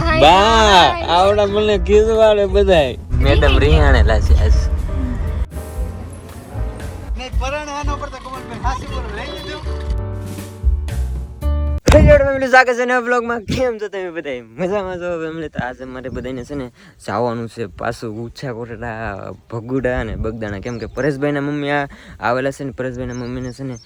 બા આવડા મને ખીજવાડે બધાય. મેડમ રિહાણેલા છે આજ હેલો ફેમિલી સ્વાગત છે નવા બ્લોગમાં કેમ છો તમે બધા? મજામાં છો? ફેમિલી તો આજે મારે બધાને છે ને જવાનું છે પાછું ઉછા કોટડા ભગુડા અને બગદાણા. કેમ કે પરેશભાઈના મમ્મી આવેલા છે ને, પરેશભાઈના મમ્મીને છે ને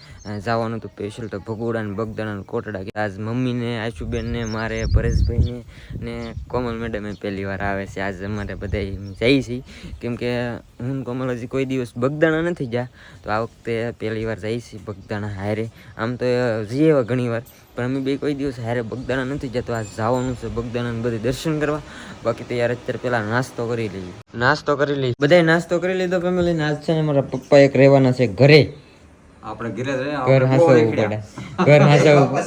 જવાનું હતું સ્પેશિયલ તો ભગુડા અને બગદાણા અને કોટડા. આજ મમ્મીને, આશુબેનને, મારે, પરેશભાઈને ને કોમલ મેડમે પહેલી વાર આવે છે. આજ અમારે બધા જઈએ છીએ કેમ કે હું કોમલ હજી કોઈ દિવસ બગદાણા નથી ગયા. તો આ વખતે પહેલી વાર જઈ છે બગદાણા હારે. આમ તો જઈએ ઘણી વાર. પણ અમે બે કોઈ દિવસ હારે બગદાણા નથી જતો. આ જવાનું છે બગદાણા બધે દર્શન કરવા. બાકી તો યાર અત્યારે પેલા નાસ્તો કરી લઈએ. નાસ્તો કરી લઈએ. બધાય નાસ્તો કરી લીધો ફેમિલી. નાસ્ત છે ને મારા પપ્પા એક રહેવાના છે ઘરે. આપણે ઘરે ઘર આપણે બહુ હાસવવું નીકળ્યા. પડે. ઘર હાસવવું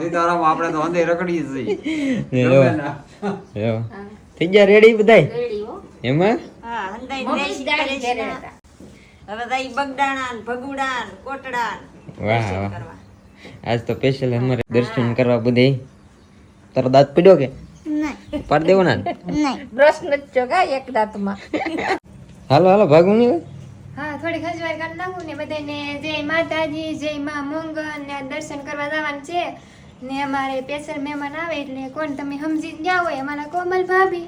સીતારામ. આપણે તો અંધે રખડીએ છીએ. થઈ ગયા રેડી બધાય? એમાં? હા. હવે વાહ. આજ તો સ્પેશિયલ અમારે દર્શન કરવા બધે. તારો દાંત પડ્યો કે? પાડ દેવો ના બ્રશ નથી ચોગા એક દાંતમાં. હાલો હાલો ભાગું નહીં હા થોડી ખજવાર કરી નાખું ને બધાને જય માતાજી જય માં મોંગલ ને દર્શન કરવા જવાનું છે. ને અમારે પેશર મહેમાન આવે એટલે કોણ તમે સમજી ગયા હોય અમારા કોમલ ભાભી.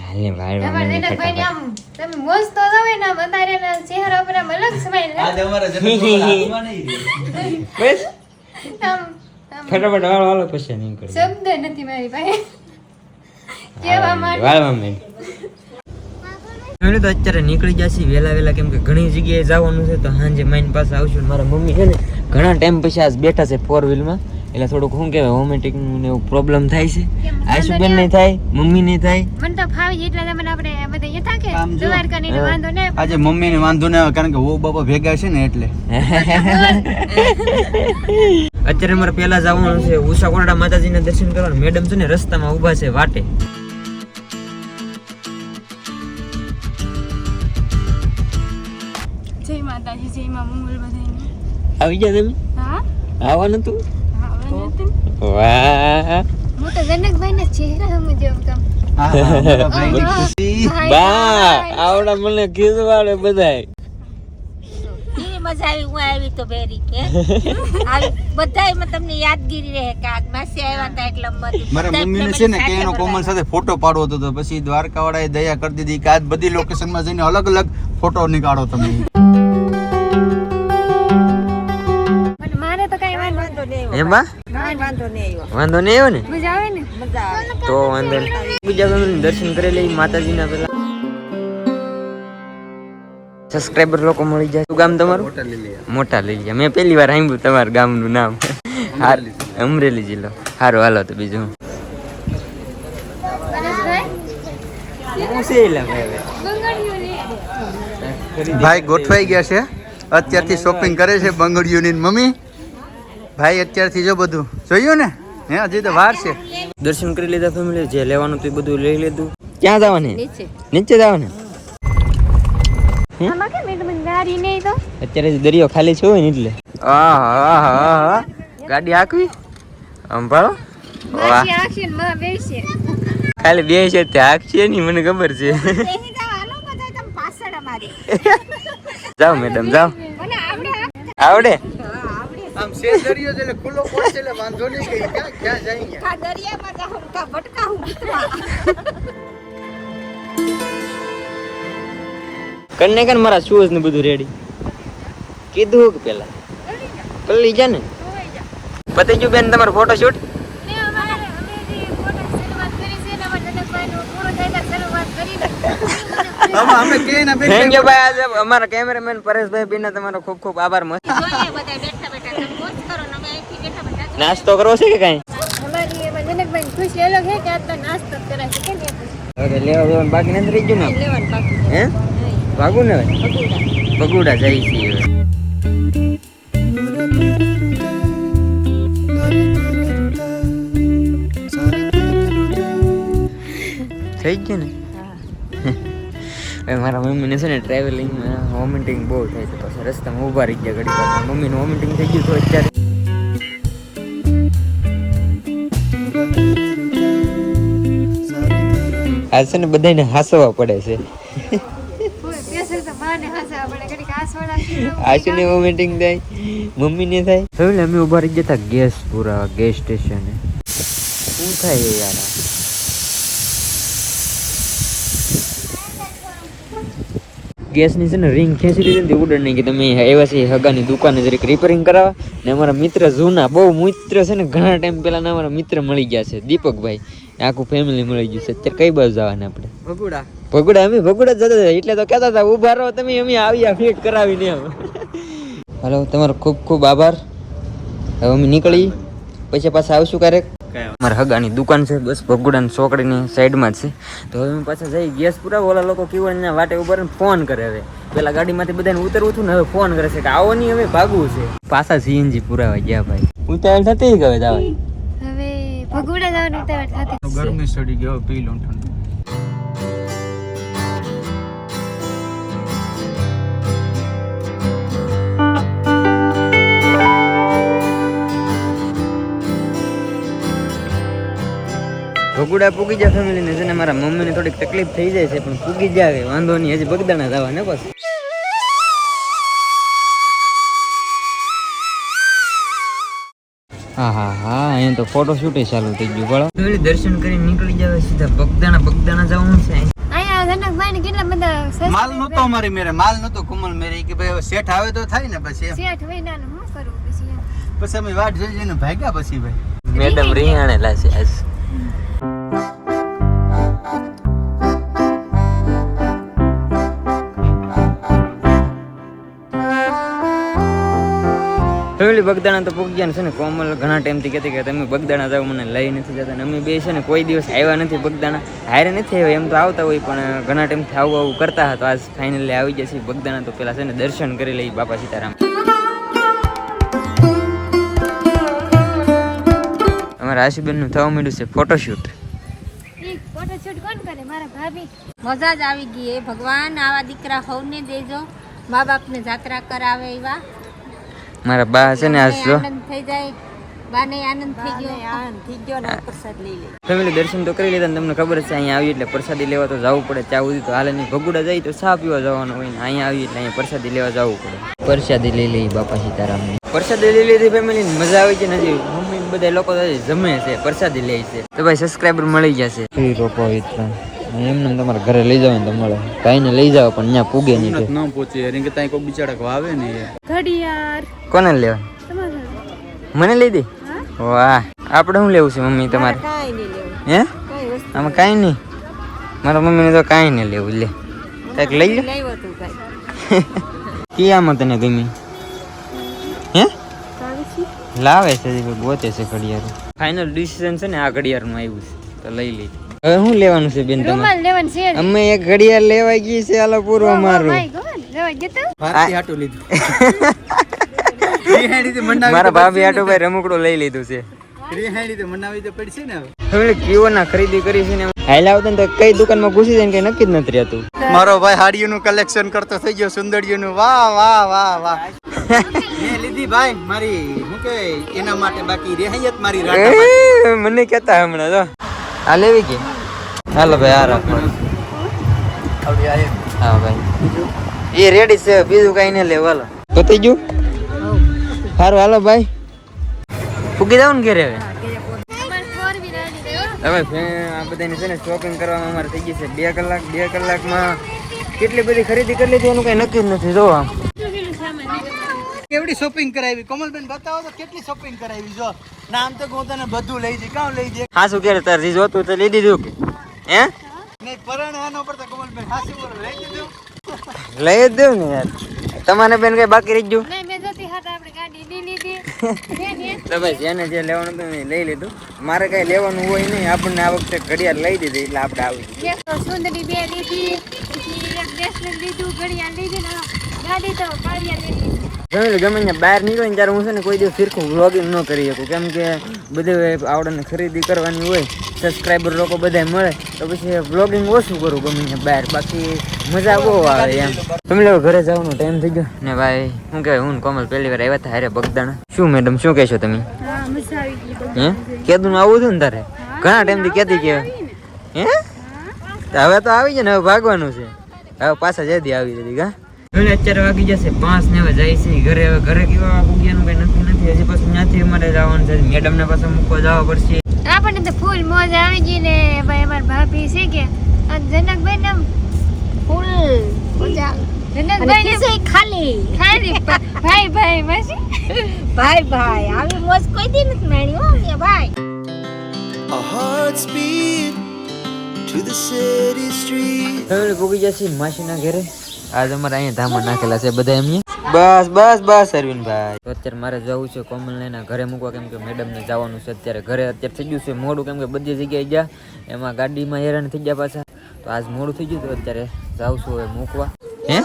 હાલ ને અમારા ને ફટાફટ. આમ તમે મોજ તો ને આમ ચહેરા ઉપર અલગ સ્માઈલ ફટાફટ વાળો હાલો પછી નહીં કરી શબ્દ નથી મારી પાસે. કેવા માટે વાળવા મેં તો અત્યારે નીકળી જશે વહેલા વેલા કેમ કે ઘણી જગ્યાએ જવાનું છે તો સાંજે માઇન પાસે આવશું મારા મમ્મી છે ને ઘણા ટાઈમ પછી આજ બેઠા છે ફોર વ્હીલમાં એટલે થોડુંક શું કહેવાય વોમિટિંગ ને એવું પ્રોબ્લેમ થાય છે? આશુબેન નહીં થાય મમ્મી નહીં થાય? મને તો ફાવી એટલા તમને આપણે બધા થાકે. આમ જો. દ્વારકા ને વાંધો ને આજે મમ્મી ને વાંધો ના કારણ કે ઓ બાપા ભેગા છે ને એટલે. અત્યારે મારે પહેલા જવાનું છે ઉષા કોરડા માતાજીના દર્શન કરવાનું. મેડમ છે ને રસ્તામાં ઊભા છે વાટે. જય માતાજી જય મા મંગલ બધાને. આવી ગયા તમે? હા? આવવાનું તું? આવવાનું હતું વાહ તમને યાદગીરી રહે કે આ માસી આવ્યા હતા એટલે મારા મમ્મીને છે ને કે એનો સાથે ફોટો પાડવો હતો તો પછી વાળાએ દયા કરી દીધી કે આજ બધી લોકેશનમાં જઈને અલગ અલગ ફોટો નીકાળો તમે. એમાં બા વાંધો નહીં આવ્યો. વાંધો નહીં આવ્યો ને? મજા આવે ને? મજા આવે. તો વાંધો નહીં. બીજા family દર્શન કરી લઈ માતાજીના પેલા. સબસ્ક્રાઇબર લોકો મળી જાય. શું ગામ તમારું? મોટા લઈ ગયા મેં પહેલી વાર સાંભળ્યું તમારા ગામનું નામ. હાર અમરેલી જિલ્લો. સારું હાલો તો બીજું ભાઈ ગોઠવાઈ ગયા છે. અત્યારથી શોપિંગ કરે છે બંગડીઓની મમ્મી. ભાઈ અત્યારથી જો બધું જોયું ને? હે હજી તો વાર છે. દર્શન કરી લીધા ફેમિલી જે લેવાનું હતું એ બધું લઈ લીધું. ક્યાં જવાની? નીચે. નીચે જવાની? અત્યારે દરિયો ખાલી છે હોય ને એટલે. આહા હા આહા ગાડી હાંકવી? અંભાળો વાહ. ને ખાલી બે છે તે હાંકશે નહીં મને ખબર છે. જાવ હાલો બધા તમે પાછળ અમારી. જાઓ મેડમ જાઓ. આવડે. આવડે? આમ છે દરિયો છે એટલે ખુલ્લો પડશે એટલે વાંધો નહીં કે ક્યાં ક્યાં જાય કા દરિયામાં જાઉં કા ભટકાવું કને કન મારા શૂઝ ને બધું રેડી કીધું કે પેલા. કરી જા ને. પતી ગયું બેન તમારો ફોટો શૂટ ને અમારે અમે જે ફોટો શરૂઆત કરી છે ને અમારા જનકભાઈનું પૂરું થાય ત્યાં શરૂઆત કરી દે. આમાં અમે કે ના થેન્ક યુ ભાઈ આજે અમારા કેમેરામેન પરેશભાઈ બીના તમારો ખૂબ ખૂબ આભાર મસ્ત જોઈએ બધા બેઠા બેઠા તમે મોજ કરો ને અમે અહીંથી બેઠા બેઠા નાસ્તો કરવો છે કે કઈ? બાકી નથી રહી ગયું ને? હે ભાગું ને હવે? થઈ ગયું ને? મારા મમ્મીને છે ને ટ્રાવેલિંગમાં વોમિટિંગ બહુ થાય છે. પછી રસ્તામાં ઊભા રહી ગયા ઘડી મમ્મીનું વોમિટિંગ થઈ ગયું તો અત્યારે. આ છે ને બધાને હાસવા પડે છે. પેસર તો થાય મમ્મી ને આશુને મોમેન્ટિંગ થાય. મમ્મીને થાય. હવે અમે ઊભા રહી ગયા હતા ગેસ પૂરા ગેસ સ્ટેશને. શું થાય યાર આ? ગેસની છે ને રિંગ ખેંચી દીધી ને તે ઉડે નહીં કે તમે એવા છે હગાની દુકાને જરીક રિપેરિંગ કરાવવા ને અમારા મિત્ર જૂના બહુ મિત્ર છે ને ઘણા ટાઈમ પહેલાં અમારા મિત્ર મળી ગયા છે દીપકભાઈ. આખું ફેમિલી મળી ગયું છે. અત્યારે કઈ બાજુ જવાના આપણે? ભગુડા. ભગુડા અમે ભગુડા જ જતા હતા એટલે તો કહેતા હતા ઊભા રહો તમે અમે આવ્યા ફિટ કરાવીને એમ હલો તમારો ખૂબ ખૂબ આભાર. હવે અમે નીકળી. પછી પાછા આવશું ક્યારેક. મારા હગાની દુકાન છે બસ ભગુડાની ચોકડીની સાઈડમાં જ છે. તો હવે પાછા જઈ ગેસ પૂરા ઓલા લોકો કેવળ વાટે ઉપર ફોન કરે હવે. પેલા ગાડીમાંથી બધાને ઉતરવું છું ને હવે ફોન કરે છે કે આવો નહીં હવે ભાગવું છે. પાછા સીએનજી પુરાવા ગયા ભાઈ. ઉતાવળ થતી હવે ભગુડા જવાનું ઉતાવળ થતી. ગરમી સડી ગયો પી લો ઠંડુ. ભગુડા પૂગી જાય ફેમિલીને છે ને મારા મમ્મીને થોડીક તકલીફ થઈ જાય છે પણ પૂગી જાય વાંધો નહીં હજી બગદાણા જવા ને બસ. હા હા હા અહીંયા તો ફોટો શૂટ ચાલુ થઈ ગયું બળો દર્શન કરીને નીકળી જાવ સીધા બગદાણા બગદાણા જવાનું છે અહીંયા જનકભાઈ ને કેટલા બધા માલ નતો અમારી મેરે માલ નતો કુમલ મેરે કે ભાઈ શેઠ આવે તો થાય ને પછી પછી પછી અમે વાટ જોઈ જોઈને ભાગ્યા પછી ભાઈ. મેડમ રિહાણેલા છે આજ. ફેમિલી બગદાણા તો પૂકી ગયા છે ને, કોમલ ઘણા ટાઈમથી કહેતી કે તમે બગદાણા જાઓ, મને લઈ નથી જતા અમે બે છે ને કોઈ દિવસ આવ્યા નથી બગદાણા. હારે નથી આવ્યા, એમ તો આવતા હોય, પણ ઘણા ટાઈમથી આવું આવું કરતા હતા આજ ફાઇનલી આવી ગયા છીએ બગદાણા તો પેલા છે ને દર્શન કરી લઈ બાપા સીતારામ. અમારા આશુબેનનું થવા માંડ્યું છે ફોટોશૂટ ફોટોશૂટ કોણ કરે? મારા ભાભી. મજા જ આવી ગઈ ભગવાન, આવા દીકરા હોવને દેજો. મા બાપને જાત્રા કરાવે એવા. મારા બા છે ને આજ જો. જાય. બાને આનંદ થઈ ગયો. આનંદ થઈ ગયો ને પ્રસાદ લઈ લે. ફેમિલી દર્શન તો કરી લીધા તમને ખબર છે અહીંયા આવી એટલે પ્રસાદી લેવા તો જવું પડે. ચા સુધી તો હાલ નહીં. ભગુડા જાય તો ચા પીવા જવાનું હોય ને. અહીંયા આવી એટલે અહીંયા પ્રસાદી લેવા જવું પડે. પ્રસાદી લઈ લઈ બાપા સીતારામ પ્રસાદી લઈ લીધી ફેમિલી મજા આવી છે નથી હજી. મમ્મી બધા લોકો જમે છે પ્રસાદી લે છે. તો ભાઈ સબસ્ક્રાઈબર મળી જશે એમને તમારે ઘરે લઈ જાવ ને તમારે. કાંઈને લઈ જાવ પણ ત્યાં પૂગે નહીં કે ન પહોંચે યાર કે ત્યાં કોઈ બિચારા આવે ને ઘડિયાર ઘડિયાળ. કોને લેવા મને લઈ દે? વાહ. આપણે શું લેવું છે મમ્મી તમારે? હે? આમાં કાંઈ નહીં. મારા મમ્મીને તો કાંઈ નહીં લેવું. લે. કાંઈક લઈ લે. આમાં તને ગમી? હે? લાવે છે? ગોતે છે ઘડિયાળ. ફાઇનલ ડિસિઝન છે ને આ ઘડિયાળનું આવ્યું છે. તો લઈ લઈ હવે શું લેવાનું છે બેન તમારે? રૂમાલ લેવાનું છે અમે એક ઘડિયાળ લેવા ગઈ છે આલો પૂરો મારું. મારા ભાભી આટો ભાઈ રમકડો લઈ લીધું છે. રિહાણી થી મનાવી તો પડશે ને હવે. હવે કીઓ ના ખરીદી કરી છે ને હાલ આવતો ને તો કઈ દુકાનમાં ઘૂસી જાય ને કઈ નક્કી જ નથી રહેતું. મારો ભાઈ હાડીઓનું કલેક્શન કરતો થઈ ગયો સુંદરીઓનું. વાહ વાહ વાહ વાહ. મેં લીધી ભાઈ મારી શું કે એના માટે બાકી રેહાયત મારી મને કેતા હમણાં તો આ લેવી કે? હાલો ભાઈ આ રાખો. હા ભાઈ. એ રેડી છે બીજું કઈ નહીં લેવું હાલો. પતી ગયું? સારું હાલો ભાઈ. ફૂકી જાવ ને ઘેરે હવે. હવે આ બધાની છે ને શોપિંગ કરવામાં અમારે થઈ ગઈ છે. બે કલાક બે કલાકમાં કેટલી બધી ખરીદી કરી લીધી એનું કઈ નક્કી જ નથી જો. કેવડી શોપિંગ કરાવી? કોમલબેન બતાવો તો કેટલી શોપિંગ કરાવી જો. નામ તો હું તને બધું લઈ જઈ. કાં લઈ જઈ? હા શું કે તાર જોતું તો લઈ દીધું કે? હે? નહીં પરણ પર તો કોમલબેન હાસી બોલો. લઈ દીધું લઈ જ દઉં ને યાર. તમારે બેન કઈ બાકી રહી ગયું? નહીં, મેં જોતી હતા આપણે ગાડી લઈ લીધી. ને, ને. તો ભાઈ જેને જે લેવાનું હતું લઈ લીધું. મારે કઈ લેવાનું હોય નહીં આપણને આ વખતે ઘડિયાળ લઈ દીધી એટલે આપણે આવી સુંદરી બે લીધી એક લીધું ઘડિયાળ લીધી ગાડી તો ગમે ગમે ને બહાર નીકળે ને ત્યારે હું છે ને કોઈ દિવસ ફિરકું વ્લોગિંગ ન કરી શકું. કેમ કે બધે આવડને ખરીદી કરવાની હોય સબસ્ક્રાઈબર લોકો બધા મળે તો પછી વ્લોગિંગ ઓછું કરું ગમે ને બહાર. બાકી મજા બહુ આવે એમ. તમે લોકો ઘરે જવાનો ટાઈમ થઈ ગયો? ને ભાઈ શું કહેવાય હું કોમલ પહેલી વાર આવ્યા હતા હારે બગદાણા. શું મેડમ શું કહેશો તમે? હા મજા આવી ગઈ હે? કેદું આવું હતું ને તારે? ઘણા ટાઈમથી કહેતી કે હે? તો હવે તો આવી જાય ને હવે ભાગવાનું છે. હવે પાછા જલ્દી આવી જતી કા? હવે અત્યારે વાગી જશે. પાંચ ને હવે જાય છે. ઘરે હવે ઘરે કેવા પૂગ્યાનું કઈ નક્કી નથી. હજી પાછું ત્યાંથી અમારે જવાનું છે. મેડમ ને પાછા મૂકવા જવા પડશે. આપણને તો ફૂલ મોજ આવી ગઈ ને. ભાઈ અમાર ભાભી છે કે? જનકભાઈ ને ફૂલ મજા જનકભાઈ ને ખાલી. ખાલી. ભાઈ ભાઈ માસી. ભાઈ ભાઈ આવી મોજ કોઈ દી નથી માણી હો ભાઈ? Our hearts beat to the city streets. હવે પૂગી જશે માસીના ઘરે. આજ અમારે અહીંયા ધામણ નાખેલા છે બધા એમ બસ બસ બસ અરવિંદભાઈ. તો અત્યારે મારે જવું છે કોમલ એના ઘરે મૂકવા કેમ કે મેડમ ને જવાનું છે અત્યારે ઘરે. અત્યારે થઈ ગયું છે મોડું કેમ કે બધી જગ્યાએ ગયા એમાં ગાડીમાં હેરાન થઈ ગયા પાછા. તો આજ મોડું થઈ ગયું તો અત્યારે જાઉં છું હવે મૂકવા. હે?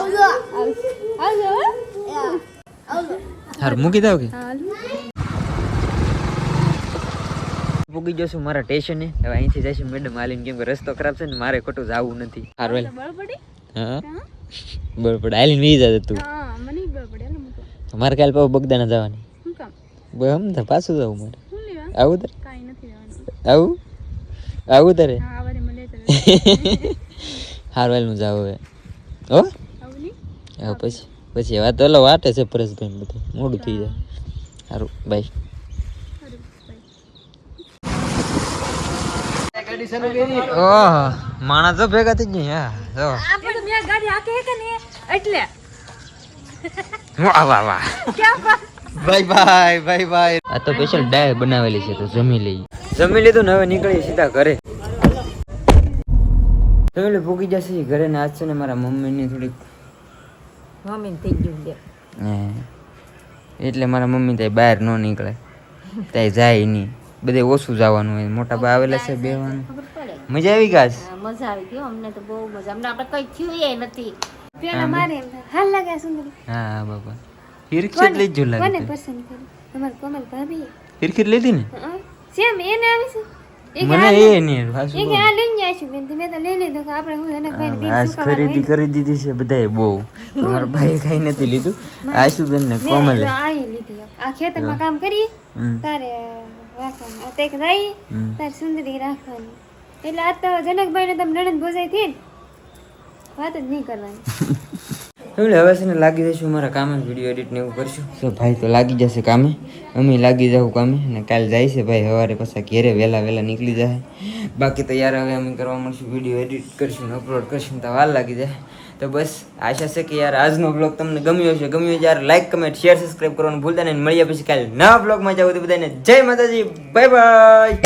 હાર મૂકી દઉં કે? પૂગી જશું મારા સ્ટેશને. હવે અહીંથી જશે મેડમ હાલીને કેમ કે રસ્તો ખરાબ છે ને મારે ખોટું જવું નથી. હારું હા. બરોબર હાલીને વી જતો તું. મારે કાલ પાછું બગદાણા જવાની. હમ તો પાછું જવું મારે આવું તારે? આવું? આવું તારે? હારું હાલ હું જાઉં હવે. હો? હવે પછી. પછી વાત ઓલો વાટે છે પરેશભાઈ ને બધું. મોડું થઈ જાય. સારું બાય ઓહ માણસ તો ભેગા થઈ ગયા હા જો. વાહ વાહ વાહ. બાય બાય બાય બાય આ તો સ્પેશિયલ ડાય બનાવેલી છે તો જમી લઈ જમી લીધું ને હવે નીકળી સીધા ઘરે. એટલે ભૂગી જશે ઘરે ને આજ છે ને મારા મમ્મીની થોડીક મમ્મી થઈ ગયું બે એટલે મારા મમ્મી ત્યાં બહાર ન નીકળે. ત્યાં જાય નહીં. બધે ઓછું જવાનું હોય. મોટા બા આવેલા છે બેવાનું મજા આવી ગાસ મજા આવી ગયો અમને તો બહુ મજા. અમને આપણે કઈ થયું એ નથી. પેલા મારે હાલ લાગે સુંદરી. હા બાપા. હિરખી લઈ જો લાગે કોને પસંદ કરી? તમાર કોમલ ભાભી હિરખી લીધી ને? સેમ એને આવી છે. ખરીદી કરી દીધી છે બધાએ બહુ. મારા ભાઈ કઈ નથી લીધું. આશુબેન ને કોમલે આ ખેતરમાં કામ કરીએ. તારે રાખવાનું. આ તેક રહી હમ. સુંદરી રાખવાની. એટલે આ તો જનકભાઈ ને તમે નણંદ ભોજાઈ થઈ વાત જ નહીં કરવાની. એટલે હવે છે ને લાગી જઈશું મારા કામે વીડિયો એડિટ ને એવું કરશું. તો ભાઈ તો લાગી જશે કામે. અમે લાગી જાઉં કામે અને કાલે જાય છે ભાઈ સવારે પાછા ઘેરે વહેલા વહેલા નીકળી જાય. બાકી તૈયાર હવે અમે કરવા મળશું વીડિયો એડિટ કરીશું ને અપલોડ કરીશું તો વાર લાગી જાય. તો બસ, આશા છે કે યાર આજનો બ્લોગ તમને ગમ્યો હશે. ગમ્યો યાર લાઈક કમેન્ટ શેર સબસ્ક્રાઈબ કરવાનું ભૂલતા નહીં. મળ્યા પછી કાલે નવા બ્લોગમાં જાવ તો બધાને જય માતાજી. Bye bye